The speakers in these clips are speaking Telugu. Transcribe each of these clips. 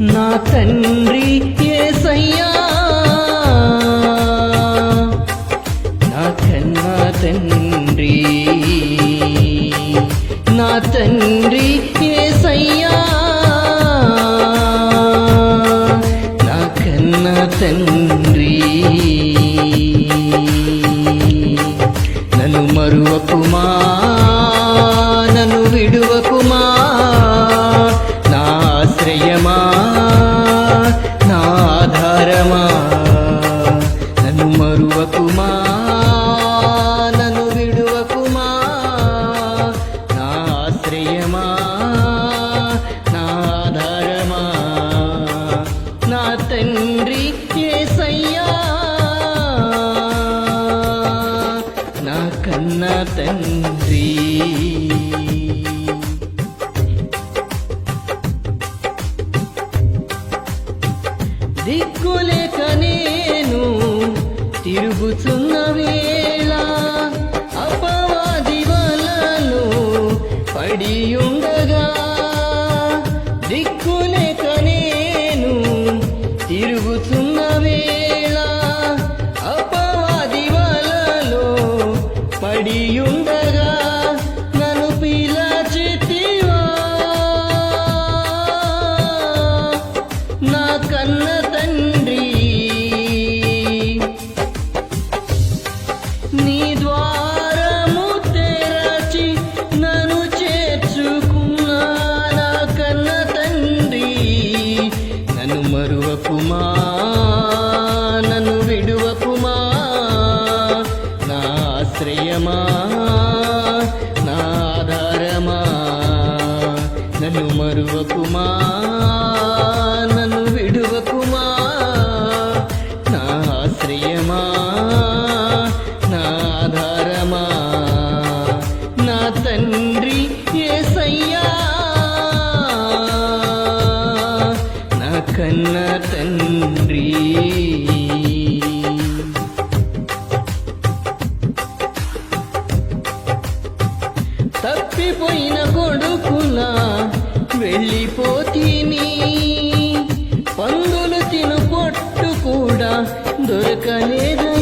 నా తండ్రి ఏసయ్యా కన్న తండ్రి. దిక్కులేక నేను తిరుగుతున్న విడువకుమా? నా ఆశ్రయమా? నా ఆధారమా? నన్ను మరువకుమా? నన్ను విడువకుమా? నా ఆశ్రయమా? నా ఆధారమా? నా తండ్రి ఏసయ్యా? కన్న తండ్రి వెళ్ళిపోతీని. పందులు తిను పొట్టు కూడా దొరకలేదయ్యా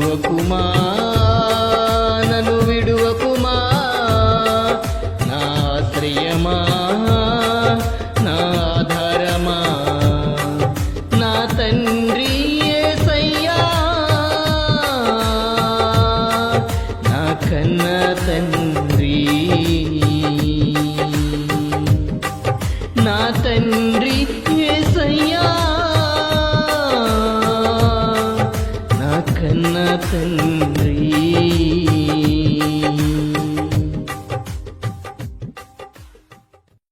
నన్ను నన్ను విడువకుమా? నా ఆశ్రయమా నా ఆధారమా నా తండ్రి నా కన్న తండ్రి? నా తండ్రి தன்னை